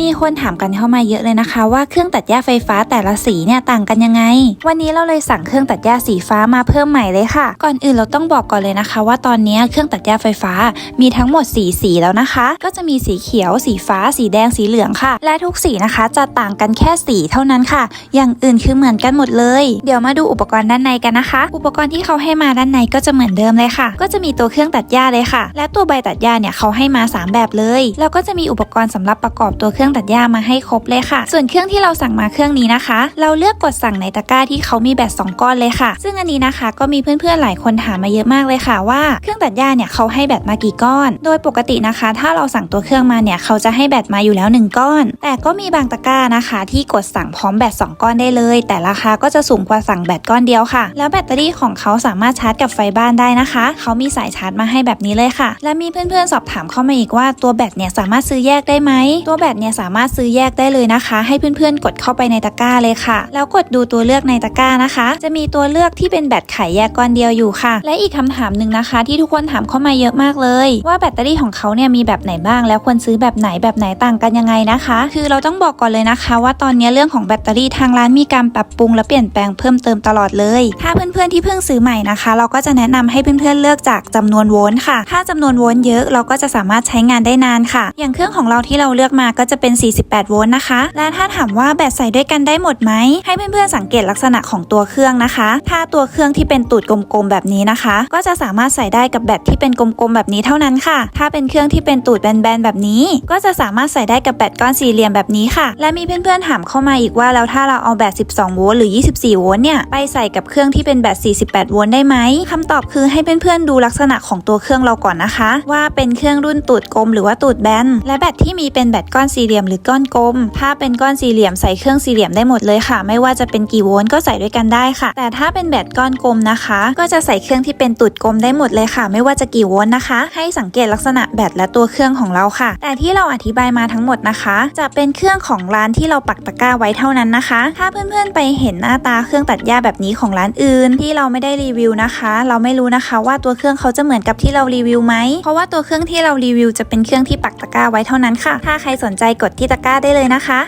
มีคนถามกันเข้ามาเยอะเลยนะคะว่าเครื่องตัดหญ้าไฟฟ้าแต่ละสีเนี่ยต่างกันยังไง วันนี้เราเลยสั่งเครื่องตัดหญ้าสีฟ้ามาเพิ่มใหม่เลยค่ะ ก่อนอื่นเราต้องบอกก่อนเลยนะคะ ว่าตอนนี้เครื่องตัดหญ้าไฟฟ้ามีทั้งหมดสีสีแล้วนะคะ ก็จะมีสีเขียว สีฟ้า สีแดงสีเหลืองค่ะ และทุกสีนะคะ จะต่างกันแค่สีเท่านั้นค่ะ อย่างอื่นคือเหมือนกันหมดเลย เดี๋ยวมาดูอุปกรณ์ด้านในกันนะคะ อุปกรณ์ที่เขาให้มาด้านในก็จะเหมือนเดิมเลยค่ะ ก็จะมีตัวเครื่องตัดหญ้าเลยค่ะ และตัวใบตัดหญ้าเนี่ยเขาให้มาสามแบบเลยแล้วก็จะมีอุปกรณ์สำหรับประกอบตัวเครื่องรื่องตัดหญ้ามาให้ครบเลยค่ะ ส่วนเครื่องที่เราสั่งมาเครื่องนี้นะคะ เราเลือกกดสั่งในตะกร้าที่เขามีแบต2ก้อนเลยค่ะ ซึ่งอันนี้นะคะก็มีเพื่อนๆหลายคนถามมาเยอะมากเลยค่ะว่าเครื่องตัดหญ้าเนี่ยเขาให้แบตมากี่ก้อน โดยปกตินะคะ ถ้าเราสั่งตัวเครื่องมาเนี่ยเขาจะให้แบตมาอยู่แล้ว 1 ก้อน แต่ก็มีบางตะกร้านะคะ ที่กดสั่งพร้อมแบต2ก้อนได้เลย แต่ราคาก็จะสูงกว่าสั่งแบตก้อนเดียวค่ะ แล้วแบตเตอรี่ของเขาสามารถชาร์จกับไฟบ้านได้นะคะ เขามีสายชาร์จมาให้แบบนี้เลยค่ะ และมีเพื่อนๆสอบถามเข้ามาอีกว่าตัวแบตเนี่ยสามารถซื้อแยกได้ไหมตัวแบตเนี่ยสามารถซื้อแยกได้เลยนะคะ ให้เพื่อนๆ กดเข้าไปในตะกร้าเลยค่ะ แล้วกดดูตัวเลือกในตะกร้านะคะ จะมีตัวเลือกที่เป็นแบตไขแยกก้อนเดียวอยู่ค่ะ และอีกคำถามหนึ่งนะคะ ที่ทุกคนถามเข้ามาเยอะมากเลย ว่าแบตเตอรี่ของเขาเนี่ยมีแบบไหนบ้าง แล้วควรซื้อแบบไหนแบบไหนต่างกันยังไงนะคะ คือเราต้องบอกก่อนเลยนะคะ ว่าตอนนี้เรื่องของแบตเตอรี่ทางร้านมีการปรับปรุงและเปลี่ยนแปลงเพิ่มเติมตลอดเลย ถ้าเพื่อนๆที่เพิ่งซื้อใหม่นะคะ เราก็จะแนะนำให้เพื่อนๆเลือกจากจำนวนโวลต์ค่ะ ถ้าจำนวนโวลต์เยอะเราก็จะสามารถใช้งานได้นานค่ะ อย่างเครื่องของเราที่เราเลือกมาก็จะเป็น 48 โวลต์นะคะ และถ้าถามว่าแบตใส่ด้วยกันได้หมดไหม ให้เพื่อนๆสังเกตลักษณะของตัวเครื่องนะคะ ถ้าตัวเครื่องที่เป็นตูดกลมๆแบบนี้นะคะ ก็จะสามารถใส่ได้กับแบตที่เป็นกลมๆแบบนี้เท่านั้นค่ะ ถ้าเป็นเครื่องที่เป็นตูดแบนๆแบบนี้ ก็จะสามารถใส่ได้กับแบตก้อนสี่เหลี่ยมแบบนี้ค่ะ และมีเพื่อนๆถามเข้ามาอีกว่าแล้วถ้าเราเอาแบต 12 โวลต์หรือ 24 โวลต์เนี่ยไปใส่กับเครื่องที่เป็นแบต 48 โวลต์ได้ไหมคำตอบคือให้เพื่อนๆดูลักษณะของตัวเครื่องเราก่อนนะคะ ว่าเป็นเครื่องรุ่นตูดกลมหรือว่าตูดแบนและแบตที่มีเป็นแบตก้อนสี่เหลี่ยมหรือก้อนกลม ถ้าเป็นก้อนสี่เหลี่ยมใส่เครื่องสี่เหลี่ยมได้หมดเลยค่ะ ไม่ว่าจะเป็นกี่โวลต์ก็ใส่ด้วยกันได้ค่ะ แต่ถ้าเป็นแบตก้อนกลมนะคะ ก็จะใส่เครื่องที่เป็นตูดกลมได้หมดเลยค่ะ ไม่ว่าจะกี่โวลต์นะคะ ให้สังเกตลักษณะแบตและตัวเครื่องของเราค่ะ แต่ที่เราอธิบายมาทั้งหมดนะคะ จะเป็นเครื่องของร้านที่เราปักตะกร้าไว้เท่านั้นนะคะ ถ้าเพื่อนๆไปเห็นหน้าตาเครื่องตัดหญ้าแบบนี้ของร้านอื่น ที่เราไม่ได้รีวิวนะคะ เราไม่รู้นะคะว่าตัวเครื่องเขาจะเหมือนกับที่เรารีวิวไหมเพราะว่าตัวเครื่องที่เรารีวิวจะเป็นเครื่องที่ปักตะกร้าไว้เท่านั้นค่ะ ถ้าใครสนใจกดที่ตะกร้าได้เลยนะคะ